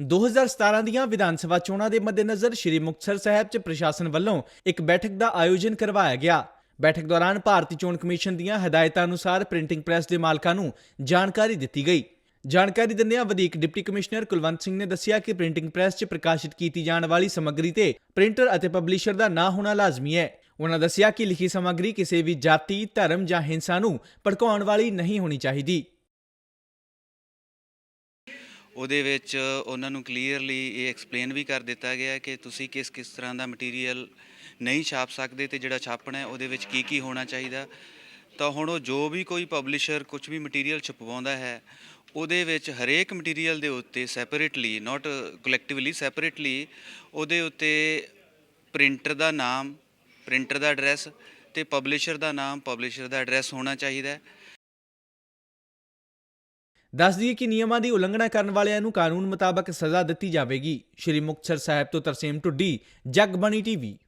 2017 ਦੀਆਂ ਵਿਧਾਨ ਸਭਾ ਚੋਣਾਂ ਦੇ ਮੱਦੇਨਜ਼ਰ ਸ੍ਰੀ ਮੁਕਤਸਰ ਸਾਹਿਬ 'ਚ ਪ੍ਰਸ਼ਾਸਨ ਵੱਲੋਂ ਇੱਕ ਬੈਠਕ ਦਾ ਆਯੋਜਨ ਕਰਵਾਇਆ ਗਿਆ। ਬੈਠਕ ਦੌਰਾਨ ਭਾਰਤੀ ਚੋਣ ਕਮਿਸ਼ਨ ਦੀਆਂ ਹਦਾਇਤਾਂ ਅਨੁਸਾਰ ਪ੍ਰਿੰਟਿੰਗ ਪ੍ਰੈਸ ਦੇ ਮਾਲਕਾਂ ਨੂੰ ਜਾਣਕਾਰੀ ਦਿੱਤੀ ਗਈ। ਜਾਣਕਾਰੀ ਦਿੰਦਿਆਂ ਵਧੀਕ ਡਿਪਟੀ ਕਮਿਸ਼ਨਰ ਕੁਲਵੰਤ ਸਿੰਘ ਨੇ ਦੱਸਿਆ ਕਿ ਪ੍ਰਿੰਟਿੰਗ ਪ੍ਰੈਸ 'ਚ ਪ੍ਰਕਾਸ਼ਿਤ ਕੀਤੀ ਜਾਣ ਵਾਲੀ ਸਮੱਗਰੀ ਤੇ ਪ੍ਰਿੰਟਰ ਅਤੇ ਪਬਲਿਸ਼ਰ ਦਾ ਨਾਂ ਹੋਣਾ ਲਾਜ਼ਮੀ ਹੈ। ਉਹਨਾਂ ਦੱਸਿਆ ਕਿ ਲਿਖੀ ਸਮੱਗਰੀ ਕਿਸੇ ਵੀ ਜਾਤੀ, ਧਰਮ ਜਾਂ ਹਿੰਸਾ ਨੂੰ ਭੜਕਾਉਣ ਵਾਲੀ ਨਹੀਂ ਹੋਣੀ ਚਾਹੀਦੀ। ਉਹਦੇ ਵਿੱਚ ਉਹਨਾਂ ਨੂੰ ਕਲੀਅਰਲੀ ਇਹ ਐਕਸਪਲੇਨ ਵੀ ਕਰ ਦਿੱਤਾ ਗਿਆ ਕਿ ਤੁਸੀਂ ਕਿਸ ਕਿਸ ਤਰ੍ਹਾਂ ਦਾ ਮਟੀਰੀਅਲ ਨਹੀਂ ਛਾਪ ਸਕਦੇ ਤੇ ਜਿਹੜਾ ਛਾਪਣਾ ਹੈ, ਉਹਦੇ ਵਿੱਚ ਕੀ ਕੀ ਹੋਣਾ ਚਾਹੀਦਾ। ਤਾਂ ਹੁਣ ਉਹ ਜੋ ਵੀ ਕੋਈ ਪਬਲਿਸ਼ਰ ਕੁਝ ਵੀ ਮਟੀਰੀਅਲ ਛਪਵਾਉਂਦਾ ਹੈ, ਉਹਦੇ ਵਿੱਚ ਹਰੇਕ ਮਟੀਰੀਅਲ ਦੇ ਉੱਤੇ ਸੈਪਰੇਟਲੀ ਨਾਟ ਕਲੈਕਟਿਵਲੀ ਸੈਪਰੇਟਲੀ ਉਹਦੇ ਉੱਤੇ ਪ੍ਰਿੰਟਰ ਦਾ ਨਾਮ ਪ੍ਰਿੰਟਰ ਦਾ ਐਡਰੈਸ ਤੇ ਪਬਲਿਸ਼ਰ ਦਾ ਨਾਮ ਪਬਲਿਸ਼ਰ ਦਾ ਐਡਰੈਸ ਹੋਣਾ ਚਾਹੀਦਾ ਦੱਸ ਦਈਏ ਕਿ ਨਿਯਮਾਂ ਦੀ ਉਲੰਘਣਾ ਕਰਨ ਵਾਲਿਆਂ ਨੂੰ ਕਾਨੂੰਨ ਮੁਤਾਬਕ ਸਜ਼ਾ ਦਿੱਤੀ ਜਾਵੇਗੀ। ਸ਼੍ਰੀ ਮੁਕਤਸਰ ਸਾਹਿਬ ਤੋਂ ਤਰਸੇਮ ਟੁੱਡੀ ਜਗਬਾਣੀ ਟੀਵੀ।